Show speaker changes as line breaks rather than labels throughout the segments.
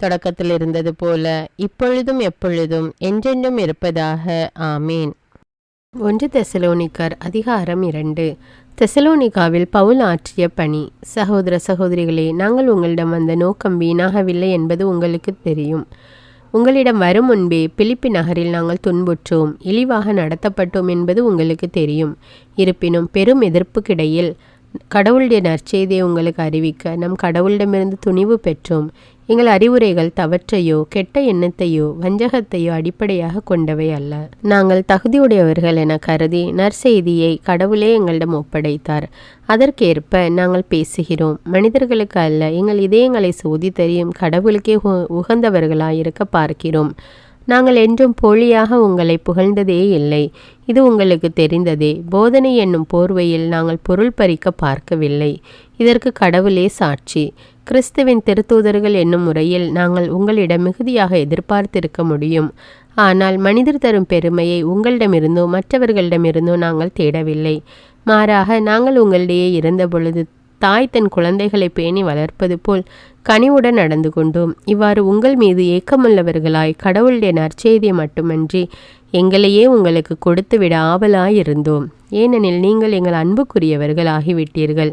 தொடக்கத்தில் இருந்தது போல இப்பொழுதும் எப்பொழுதும் என்றென்றும் இருப்பதாக. ஆமேன். ஒன்று தெசலோனிக்கர் அதிகாரம் இரண்டு. தெசலோனிகாவில் பவுல் ஆற்றிய பணி. சகோதர சகோதரிகளே நாங்கள் உங்களிடம் வந்த நோக்கம் வீணாகவில்லை என்பது உங்களுக்கு தெரியும். உங்களிடம் வரும் முன்பே பிலிப்பி நகரில் நாங்கள் துன்புற்றோம். இழிவாக நடத்தப்பட்டோம் என்பது உங்களுக்கு தெரியும். இருப்பினும் பெரும் எதிர்ப்புக்கிடையில் கடவுளுடைய நற்செய்தியை உங்களுக்கு அறிவிக்க நம் கடவுளிடமிருந்து துணிவு பெற்றோம்.
எங்கள் அறிவுரைகள் தவற்றையோ கெட்ட எண்ணத்தையோ வஞ்சகத்தையோ அடிப்படையாக கொண்டவை அல்ல. நாங்கள் தகுதியுடையவர்கள் என கருதி நற்செய்தியை கடவுளே எங்களிடம் ஒப்படைத்தார். அதற்கேற்ப நாங்கள் பேசுகிறோம். மனிதர்களுக்கு அல்ல எங்கள் இதயங்களை சோதித்தறியும் கடவுளுக்கே உகந்தவர்களாயிருக்க பார்க்கிறோம். நாங்கள் என்றும் போலியாக உங்களை புகழ்ந்ததே இல்லை. இது உங்களுக்கு தெரிந்ததே. போதனை என்னும் போர்வையில் நாங்கள் பொருள் பறிக்க பார்க்கவில்லை. இதற்கு கடவுளே சாட்சி. கிறிஸ்துவின் திருத்தூதர்கள் என்னும் முறையில் நாங்கள் உங்களிடம் மிகுதியாக எதிர்பார்த்திருக்க முடியும். ஆனால் மனிதர் தரும் பெருமையை உங்களிடமிருந்தோ மற்றவர்களிடமிருந்தோ நாங்கள் தேடவில்லை. மாறாக நாங்கள் உங்களிடையே இருந்த பொழுது தாய் தன் குழந்தைகளை பேணி வளர்ப்பது போல் கனிவுடன் நடந்து கொண்டோம். இவ்வாறு உங்கள் மீது ஏக்கமுள்ளவர்களாய் கடவுளுடைய நற்செய்தியை மட்டுமன்றி எங்களையே உங்களுக்கு கொடுத்துவிட ஆவலாயிருந்தோம். ஏனெனில் நீங்கள் எங்கள் அன்புக்குரியவர்கள் ஆகிவிட்டீர்கள்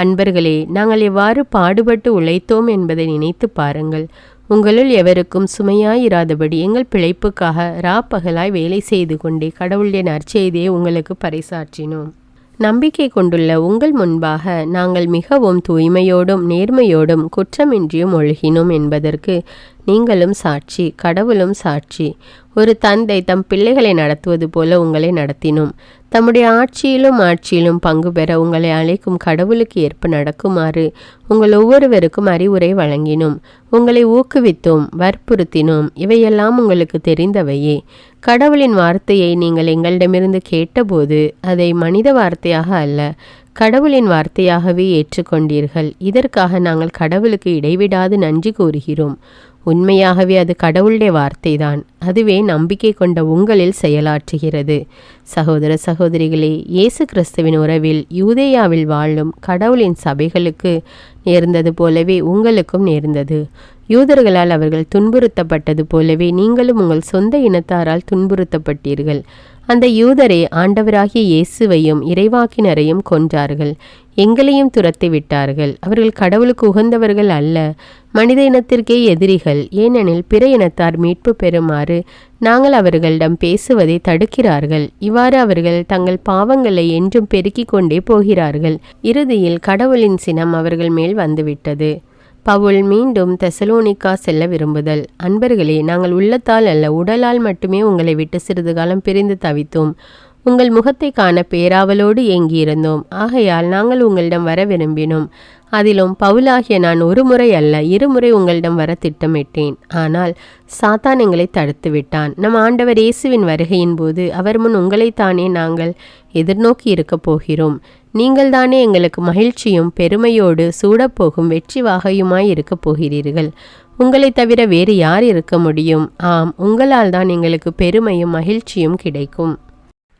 அன்பர்களே நாங்கள் எவ்வாறு பாடுபட்டு உழைத்தோம் என்பதை நினைத்து பாருங்கள். உங்களுள் எவருக்கும் சுமையாயிராதபடி எங்கள் பிழைப்புக்காக ராப்பகலாய் வேலை செய்து கொண்டே கடவுளுடைய நற்செய்தியை உங்களுக்கு பறைசாற்றினோம். நம்பிக்கை கொண்டுள்ள உங்கள் முன்பாக நாங்கள் மிகவும் தூய்மையோடும் நேர்மையோடும் குற்றமின்றியும் ஒழுகினோம் என்பதற்கு நீங்களும் சாட்சி கடவுளும் சாட்சி. ஒரு தந்தை தம் பிள்ளைகளை நடத்துவது போல உங்களை நடத்தினோம். தம்முடைய ஆட்சியிலும் ஆட்சியிலும் பங்கு பெற உங்களை அழைக்கும் கடவுளுக்கு ஏற்ப நடக்குமாறு உங்கள் ஒவ்வொருவருக்கும் அறிவுரை வழங்கினோம். உங்களை ஊக்குவித்தோம் வற்புறுத்தினோம். இவையெல்லாம் உங்களுக்கு தெரிந்தவையே. கடவுளின் வார்த்தையை நீங்கள் எங்களிடமிருந்து கேட்டபோது அதை மனித வார்த்தையாக அல்ல கடவுளின் வார்த்தையாகவே ஏற்றுக்கொண்டீர்கள். இதற்காக நாங்கள் கடவுளுக்கு இடைவிடாது நன்றி கூறுகிறோம். உண்மையாகவே அது கடவுளுடைய வார்த்தைதான். அதுவே நம்பிக்கை கொண்ட உங்களில் செயலாற்றுகிறது. சகோதர சகோதரிகளே இயேசு கிறிஸ்துவின் உறவில் யூதேயாவில் வாழும் கடவுளின் சபைகளுக்கு நேர்ந்தது போலவே உங்களுக்கும் நேர்ந்தது. யூதர்களால் அவர்கள் துன்புறுத்தப்பட்டது போலவே நீங்களும் உங்கள் சொந்த இனத்தாரால் துன்புறுத்தப்பட்டீர்கள். அந்த யூதரே ஆண்டவராகிய இயேசுவையும் இறைவாக்கினரையும் கொன்றார்கள். எங்களையும் துரத்தி விட்டார்கள். அவர்கள் கடவுளுக்கு உகந்தவர்கள் அல்ல. மனித இனத்திற்கே எதிரிகள். ஏனெனில் பிற இனத்தார் மீட்பு பெறுமாறு நாங்கள் அவர்களிடம் பேசுவதை தடுக்கிறார்கள். இவ்வாறு அவர்கள் தங்கள் பாவங்களை என்றும் பெருக்கிக் கொண்டே போகிறார்கள். இறுதியில் கடவுளின் சினம் அவர்கள் மேல் வந்துவிட்டது. பவுல் மீண்டும் தெசலோனிக்கா செல்ல விரும்புதல். அன்பர்களே நாங்கள் உள்ளத்தால் அல்ல உடலால் மட்டுமே உங்களை விட்டு சிறிது காலம் பிரிந்து தவித்தோம். உங்கள் முகத்தை காண பேராவலோடு ஏங்கியிருந்தோம். ஆகையால் நாங்கள் உங்களிடம் வர விரும்பினோம். அதிலும் பவுலாகிய நான் ஒரு முறை அல்ல இருமுறை உங்களிடம் வர திட்டமிட்டேன். ஆனால் சாத்தான் எங்களை தடுத்து விட்டான். நம் ஆண்டவர் இயேசுவின் வருகையின் போது அவர் முன் உங்களைத்தானே நாங்கள் எதிர்நோக்கி இருக்கப் போகிறோம். நீங்கள் தானே எங்களுக்கு மகிழ்ச்சியும் பெருமையோடு சூடப்போகும் வெற்றி வாகையுமாய் இருக்கப் போகிறீர்கள். உங்களை தவிர வேறு யார் இருக்க முடியும்? ஆம் உங்களால் தான் எங்களுக்கு பெருமையும் மகிழ்ச்சியும் கிடைக்கும்.